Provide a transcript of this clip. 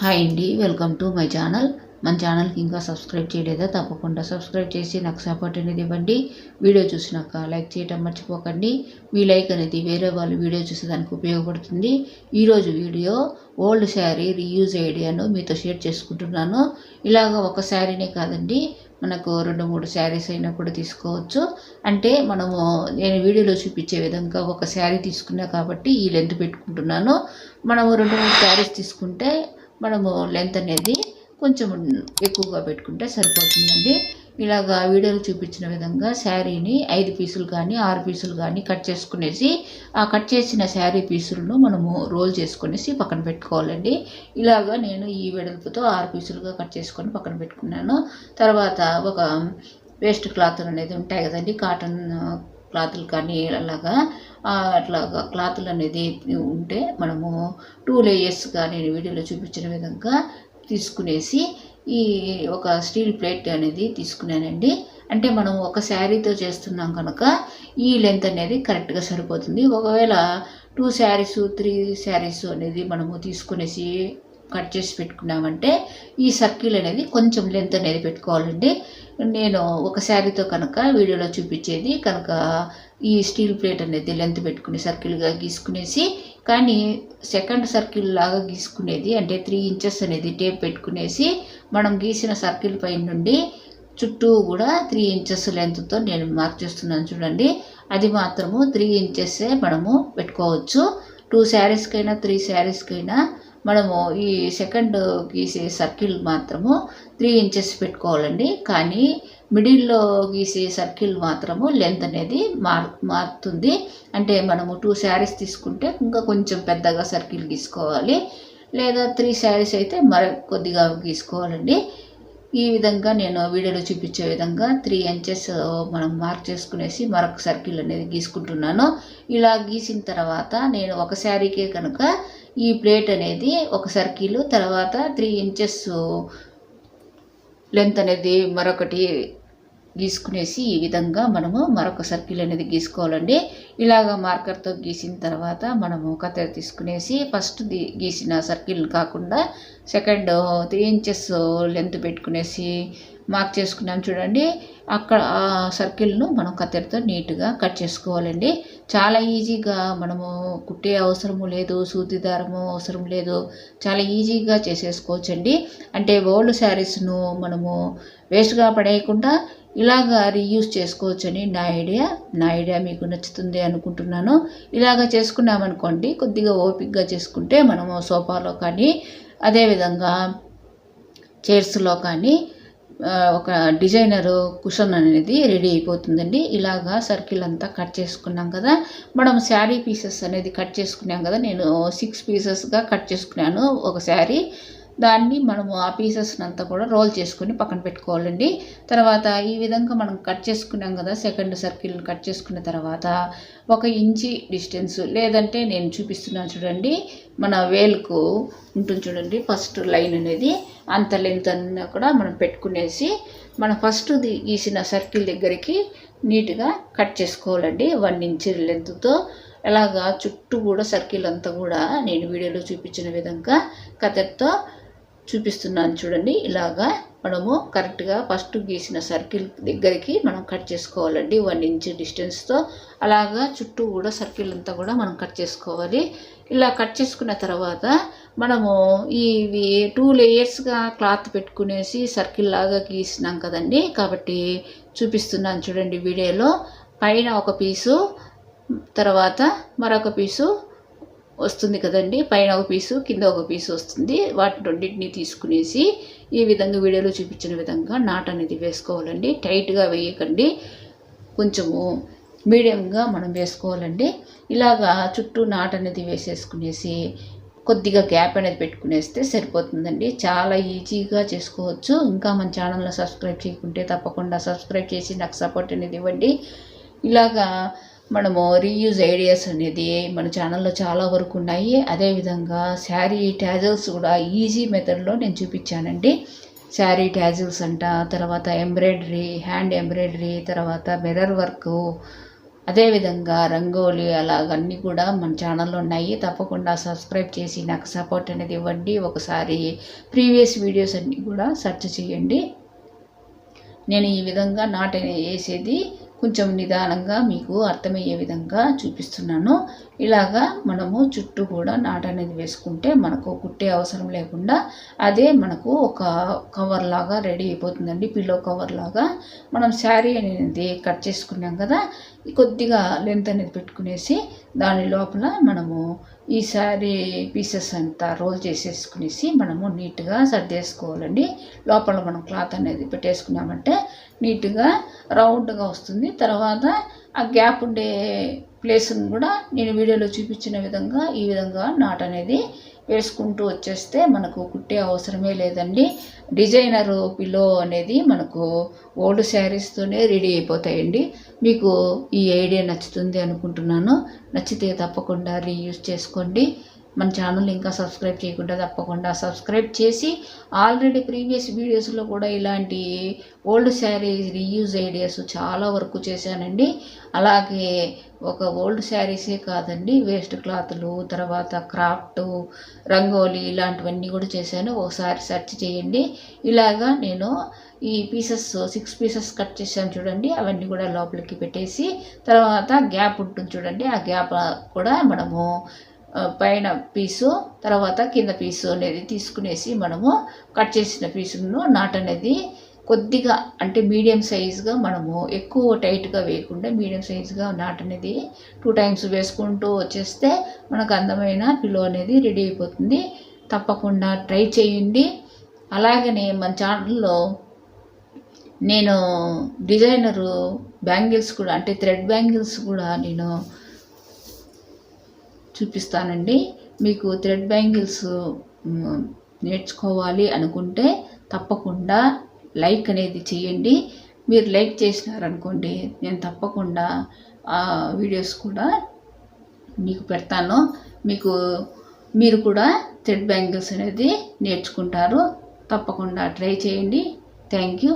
Hi అండి welcome to my channel. మన ఛానల్కి ఇంకా సబ్స్క్రైబ్ చేయలేదా? తప్పకుండా సబ్స్క్రైబ్ చేసి నాకు సపోర్ట్ అనేది ఇవ్వండి. వీడియో చూసినాక లైక్ చేయటం మర్చిపోకండి. మీ లైక్ అనేది వేరే వాళ్ళు వీడియో చూసేదానికి ఉపయోగపడుతుంది. ఈరోజు వీడియో ఓల్డ్ శారీ రీయూజ్ ఐడియాను మీతో షేర్ చేసుకుంటున్నాను. ఇలాగ ఒక శారీనే కాదండి మనకు రెండు మూడు శారీస్ అయినా కూడా తీసుకోవచ్చు. అంటే మనము నేను వీడియోలో చూపించే విధంగా ఒక శారీ తీసుకున్నా కాబట్టి ఈ లెంత్ పెట్టుకుంటున్నాను. మనము రెండు మూడు శారీస్ తీసుకుంటే మనము లెంత్ అనేది కొంచెం ఎక్కువగా పెట్టుకుంటే సరిపోతుందండి. ఇలాగా వీడియోలో చూపించిన విధంగా శారీని ఐదు పీసులు కానీ ఆరు పీసులు కానీ కట్ చేసుకునేసి ఆ కట్ చేసిన శారీ పీసులను మనము రోల్ చేసుకునేసి పక్కన పెట్టుకోవాలండి. ఇలాగా నేను ఈ వెడల్పుతో ఆరు పీసులుగా కట్ చేసుకొని పక్కన పెట్టుకున్నాను. తర్వాత ఒక um, వేస్ట్ క్లాత్ అనేది ఉంటాయి కదండి కాటన్ క్లాతులు కానీ అలాగా అట్లాగా క్లాతులు అనేది ఉంటే మనము టూ లేయర్స్గా నేను వీడియోలో చూపించిన విధంగా తీసుకునేసి ఈ ఒక స్టీల్ ప్లేట్ అనేది తీసుకున్నానండి. అంటే మనం ఒక శారీతో చేస్తున్నాం కనుక ఈ లెంత్ అనేది కరెక్ట్గా సరిపోతుంది. ఒకవేళ టూ శారీస్ త్రీ శారీస్ అనేది మనము తీసుకునేసి కట్ చేసి పెట్టుకున్నామంటే ఈ సర్కిల్ అనేది కొంచెం లెంత్ అనేది పెట్టుకోవాలండి. నేను ఒక శారీతో కనుక వీడియోలో చూపించేది కనుక ఈ స్టీల్ ప్లేట్ అనేది లెంత్ పెట్టుకుని సర్కిల్గా గీసుకునేసి కానీ సెకండ్ సర్కిల్ లాగా గీసుకునేది అంటే త్రీ ఇంచెస్ అనేది టేప్ పెట్టుకునేసి మనం గీసిన సర్కిల్ పై నుండి చుట్టూ కూడా త్రీ ఇంచెస్ లెంత్తో నేను మార్క్ చేస్తున్నాను చూడండి. అది మాత్రము త్రీ ఇంచెస్సే మనము పెట్టుకోవచ్చు. టూ శారీస్కైనా త్రీ శారీస్కైనా మనము ఈ సెకండ్ గీసే సర్కిల్ మాత్రము త్రీ ఇంచెస్ పెట్టుకోవాలండి. కానీ మిడిల్లో గీసే సర్కిల్ మాత్రము లెంత్ అనేది మార్ మారుతుంది. అంటే మనము టూ శారీస్ తీసుకుంటే ఇంకా కొంచెం పెద్దగా సర్కిల్ గీసుకోవాలి. లేదా త్రీ శారీస్ అయితే మర కొద్దిగా గీసుకోవాలండి. ఈ విధంగా నేను వీడియోలో చూపించే విధంగా త్రీ ఇంచెస్ మనం మార్క్ చేసుకునేసి మరొక సర్కిల్ అనేది గీసుకుంటున్నాను. ఇలా గీసిన తర్వాత నేను ఒక శారీకే కనుక ఈ ప్లేట్ అనేది ఒక సర్కిల్ తర్వాత త్రీ ఇంచెస్ లెంత్ అనేది మరొకటి గీసుకునేసి ఈ విధంగా మనము మరొక సర్కిల్ అనేది గీసుకోవాలండి. ఇలాగ మార్కర్తో గీసిన తర్వాత మనము కత్తెర తీసుకునేసి ఫస్ట్ గీసిన సర్కిల్ కాకుండా సెకండ్ త్రీ ఇంచెస్ లెంత్ పెట్టుకునేసి మార్క్ చేసుకున్నాం చూడండి. అక్కడ ఆ సర్కిల్ను మనం కత్తెరతో నీట్గా కట్ చేసుకోవాలండి. చాలా ఈజీగా మనము కుట్టే అవసరము లేదు సూది దారము అవసరం లేదు. చాలా ఈజీగా చేసేసుకోవచ్చండి. అంటే ఓల్డ్ శారీస్ను మనము వేస్ట్గా పడేయకుండా ఇలాగా రీయూజ్ చేసుకోవచ్చని నా ఐడియా. నా ఐడియా మీకు నచ్చుతుంది అనుకుంటున్నాను. ఇలాగ చేసుకున్నామనుకోండి కొద్దిగా ఓపిక్గా చేసుకుంటే మనము సోఫాలో కానీ అదేవిధంగా చైర్స్లో కానీ ఒక డిజైనర్ కుషన్ అనేది రెడీ అయిపోతుందండి. ఇలాగా సర్కిల్ అంతా కట్ చేసుకున్నాం కదా. మనం శారీ పీసెస్ అనేది కట్ చేసుకున్నాం కదా. నేను సిక్స్ పీసెస్గా కట్ చేసుకున్నాను ఒక శారీ. దాన్ని మనము ఆ పీసెస్ అంతా కూడా రోల్ చేసుకుని పక్కన పెట్టుకోవాలండి. తర్వాత ఈ విధంగా మనం కట్ చేసుకున్నాం కదా సెకండ్ సర్కిల్ కట్ చేసుకున్న తర్వాత ఒక ఇంచి డిస్టెన్స్ లేదంటే నేను చూపిస్తున్నాను చూడండి. మన వేలుకు ఉంటుంది చూడండి ఫస్ట్ లైన్ అనేది అంత లెంత్ అన్నా కూడా మనం పెట్టుకునేసి మనం ఫస్ట్ గీసిన సర్కిల్ దగ్గరికి నీట్గా కట్ చేసుకోవాలండి. వన్ ఇంచ్ లెంత్తో అలాగా చుట్టూ కూడా సర్కిల్ అంతా కూడా నేను వీడియోలో చూపించిన విధంగా కథతో చూపిస్తున్నాను చూడండి. ఇలాగా మనము కరెక్ట్గా ఫస్ట్ గీసిన సర్కిల్ దగ్గరికి మనం కట్ చేసుకోవాలండి. వన్ ఇంచ్ డిస్టెన్స్తో అలాగా చుట్టూ కూడా సర్కిల్ అంతా కూడా మనం కట్ చేసుకోవాలి. ఇలా కట్ చేసుకున్న తర్వాత మనము ఇవి టూ లేయర్స్గా క్లాత్ పెట్టుకునేసి సర్కిల్ లాగా గీసినాం కదండి. కాబట్టి చూపిస్తున్నాను చూడండి వీడియోలో. పైన ఒక పీసు తర్వాత మరొక పీసు వస్తుంది కదండి. పైన ఒక పీసు కింద ఒక పీసు వస్తుంది. వాటి రెండింటిని తీసుకునేసి ఈ విధంగా వీడియోలో చూపించిన విధంగా నాట్ అనేది వేసుకోవాలండి. టైట్గా వేయకండి. కొంచెము మీడియంగా మనం వేసుకోవాలండి. ఇలాగా చుట్టూ నాట్ అనేది వేసేసుకునేసి కొద్దిగా గ్యాప్ అనేది పెట్టుకునేస్తే సరిపోతుందండి. చాలా ఈజీగా చేసుకోవచ్చు. ఇంకా మన ఛానల్లో సబ్స్క్రైబ్ చేయకుంటే తప్పకుండా సబ్స్క్రైబ్ చేసి నాకు సపోర్ట్ అనేది ఇవ్వండి. ఇలాగా మనము రీయూజ్ ఐడియాస్ అనేది మన ఛానల్లో చాలా వరకు ఉన్నాయి. అదేవిధంగా శారీ ట్యాజల్స్ కూడా ఈజీ మెథడ్లో నేను చూపించానండి. శారీ ట్యాజిల్స్ అంట తర్వాత ఎంబ్రాయిడరీ హ్యాండ్ ఎంబ్రాయిడరీ తర్వాత మిర్రర్ వర్క్ అదేవిధంగా రంగోలి అలాగన్నీ కూడా మన ఛానల్లో ఉన్నాయి. తప్పకుండా సబ్స్క్రైబ్ చేసి నాకు సపోర్ట్ అనేది ఇవ్వండి. ఒకసారి ప్రీవియస్ వీడియోస్ అన్నీ కూడా సెర్చ్ చేయండి. నేను ఈ విధంగా నాట్ వేసేది కొంచెం నిదానంగా మీకు అర్థమయ్యే విధంగా చూపిస్తున్నాను. ఇలాగా మనము చుట్టూ కూడా నాట అనేది వేసుకుంటే మనకు కుట్టే అవసరం లేకుండా అదే మనకు ఒక కవర్ లాగా రెడీ అయిపోతుందండి. పిల్లో కవర్ లాగా మనం శారీ అనేది కట్ చేసుకున్నాం కదా కొద్దిగా లెంత్ అనేది పెట్టుకునేసి దాని లోపల మనము ఈ శారీ పీసెస్ అంతా రోల్ చేసేసుకునేసి మనము నీట్గా సర్దేసుకోవాలండి. లోపల మనం క్లాత్ అనేది పెట్టేసుకున్నామంటే నీట్గా రౌండ్గా వస్తుంది. తర్వాత ఆ గ్యాప్ ఉండే ప్లేస్ని కూడా నేను వీడియోలో చూపించిన విధంగా ఈ విధంగా నాట్ అనేది వేసుకుంటూ వచ్చేస్తే మనకు కుట్టే అవసరమే లేదండి. డిజైనర్ పిలో అనేది మనకు ఓల్డ్ శారీస్తోనే రెడీ అయిపోతాయండి. మీకు ఈ ఐడియా నచ్చుతుంది అనుకుంటున్నాను. నచ్చితే తప్పకుండా రీయూజ్ చేసుకోండి. మన ఛానల్ ఇంకా సబ్స్క్రైబ్ చేయకుండా తప్పకుండా సబ్స్క్రైబ్ చేసి ఆల్రెడీ ప్రీవియస్ వీడియోస్లో కూడా ఇలాంటి ఓల్డ్ శారీస్ రీయూజ్ ఐడియాస్ చాలా వరకు చేశానండి. అలాగే ఒక ఓల్డ్ శారీసే కాదండి వేస్ట్ క్లాత్లు తర్వాత క్రాఫ్ట్ రంగోలీ ఇలాంటివన్నీ కూడా చేశాను. ఒకసారి సెర్చ్ చేయండి. ఇలాగా నేను ఈ పీసెస్ సిక్స్ పీసెస్ కట్ చేశాను చూడండి. అవన్నీ కూడా లోపలికి పెట్టేసి తర్వాత గ్యాప్ ఉంటుంది చూడండి. ఆ గ్యాప్ కూడా మనము పైన పీసు తర్వాత కింద పీసు అనేది తీసుకునేసి మనము కట్ చేసిన పీసును నాట్ అనేది కొద్దిగా అంటే మీడియం సైజుగా మనము ఎక్కువ టైట్గా వేయకుండా మీడియం సైజుగా నాట్ అనేది టూ టైమ్స్ వేసుకుంటూ వచ్చేస్తే మనకు అందమైన పిలో అనేది రెడీ అయిపోతుంది. తప్పకుండా ట్రై చేయండి. అలాగనే మన ఛానల్లో నేను డిజైనరు బ్యాంగిల్స్ కూడా అంటే థ్రెడ్ బ్యాంగిల్స్ కూడా నేను చూపిస్తానండి. మీకు థ్రెడ్ బ్యాంగిల్స్ నేర్చుకోవాలి అనుకుంటే తప్పకుండా లైక్ అనేది చేయండి. మీరు లైక్ చేసినారనుకోండి నేను తప్పకుండా ఆ వీడియోస్ కూడా మీకు పెడతాను. మీకు మీరు కూడా థ్రెడ్ బ్యాంగిల్స్ అనేది నేర్చుకుంటారు. తప్పకుండా ట్రై చేయండి. Thank you.